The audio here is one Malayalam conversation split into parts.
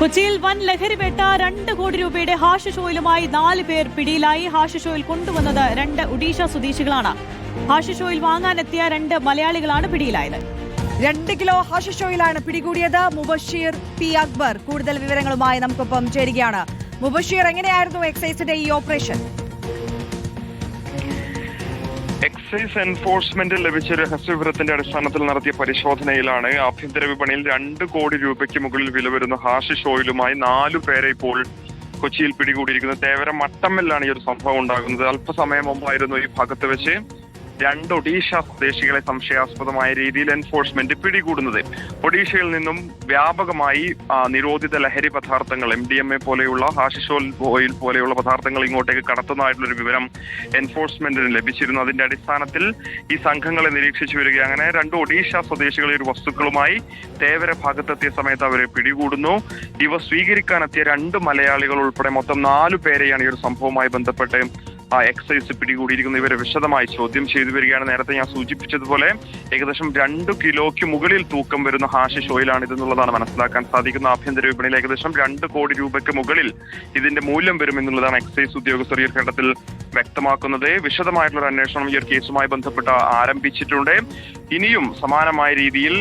കൊച്ചിയിൽ വൻ ലഹരിവേട്ട രണ്ട് കോടി രൂപയുടെ ഹാഷ് ഷോയിലുമായി നാല് പേർ പിടിയിലായി. ഹാഷ് ഷോയിൽ കൊണ്ടുവന്നത് രണ്ട് ഒഡീഷ സ്വദേശികളാണ്. ഹാഷ് ഷോയിൽ വാങ്ങാനെത്തിയ രണ്ട് മലയാളികളാണ് പിടിയിലായത്. രണ്ട് കിലോ ഹാഷ് ഷോയിലാണ് പിടികൂടിയത്. മുബഷീർ പി അക്ബർ. കൂടുതൽ വിവരങ്ങളുമായി നമുക്കൊപ്പം ചേരുകയാണ്. മുബഷീർ എങ്ങനെയായിരുന്നു എക്സൈസിന്റെ ഈ ഓപ്പറേഷൻ? എക്സൈസ് എൻഫോഴ്സ്മെന്റ് ലഭിച്ച രഹസ്യവിവരത്തിന്റെ അടിസ്ഥാനത്തിൽ നടത്തിയ പരിശോധനയിലാണ് ആഭ്യന്തര വിപണിയിൽ രണ്ട് കോടി രൂപയ്ക്ക് മുകളിൽ വില വരുന്ന ഹാഷിഷ് ഓയിലുമായി നാലു പേരെ ഇപ്പോൾ കൊച്ചിയിൽ പിടികൂടിയിരിക്കുന്നത് തേവര മട്ടമ്മലിലാണ് ഈ ഒരു സംഭവം ഉണ്ടാകുന്നത്. അല്പസമയം മുമ്പായിരുന്നു ഈ ഭാഗത്ത് വെച്ച്. രണ്ട് ഒഡീഷ സ്വദേശികളെ സംശയാസ്പദമായ രീതിയിൽ എൻഫോഴ്സ്മെന്റ് പിടികൂടുന്നത്. ഒഡീഷയിൽ നിന്നും വ്യാപകമായി നിരോധിത ലഹരി പദാർത്ഥങ്ങൾ എം ഡി എം എ പോലെയുള്ള ഹാഷിഷോൽ ഓയിൽ പോലെയുള്ള പദാർത്ഥങ്ങൾ ഇങ്ങോട്ടേക്ക് കടത്തുന്നതായിട്ടുള്ള ഒരു വിവരം എൻഫോഴ്സ്മെന്റിന് ലഭിച്ചിരുന്നു. അതിന്റെ അടിസ്ഥാനത്തിൽ ഈ സംഘങ്ങളെ നിരീക്ഷിച്ചു വരിക അങ്ങനെ രണ്ട് ഒഡീഷ സ്വദേശികളെ ഒരു വസ്തുക്കളുമായി തേവര ഭാഗത്തെത്തിയ സമയത്ത് അവരെ പിടികൂടുന്നു. ഇവ സ്വീകരിക്കാനെത്തിയ രണ്ട് മലയാളികൾ ഉൾപ്പെടെ മൊത്തം നാലു പേരെയാണ് ഈ ഒരു സംഭവവുമായി ബന്ധപ്പെട്ട് എക്സൈസ് പിടികൂടിയിരിക്കുന്ന ഇവരെ വിശദമായി ചോദ്യം ചെയ്തു വരികയാണ്. നേരത്തെ ഞാൻ സൂചിപ്പിച്ചതുപോലെ ഏകദേശം രണ്ടു കിലോയ്ക്ക് മുകളിൽ തൂക്കം വരുന്ന ഹാഷിഷ് ഓയിലാണ് ഇതെന്നുള്ളതാണ് മനസ്സിലാക്കാൻ സാധിക്കുന്ന ആഭ്യന്തര വിപണിയിൽ ഏകദേശം രണ്ട് കോടി രൂപയ്ക്ക് മുകളിൽ ഇതിന്റെ മൂല്യം വരും എന്നുള്ളതാണ് എക്സൈസ് ഉദ്യോഗസ്ഥർ ഈ ഘട്ടത്തിൽ വ്യക്തമാക്കുന്നത്. വിശദമായിട്ടുള്ള ഒരു അന്വേഷണം ഈ ഒരു കേസുമായി ബന്ധപ്പെട്ട് ആരംഭിച്ചിട്ടുണ്ട്. ഇനിയും സമാനമായ രീതിയിൽ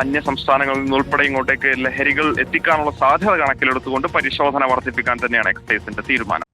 അന്യ സംസ്ഥാനങ്ങളിൽ നിന്നുൾപ്പെടെ ഇങ്ങോട്ടേക്ക് ലഹരികൾ എത്തിക്കാനുള്ള സാധ്യത കണക്കിലെടുത്തുകൊണ്ട് പരിശോധന വർദ്ധിപ്പിക്കാൻ തന്നെയാണ് എക്സൈസിന്റെ തീരുമാനം.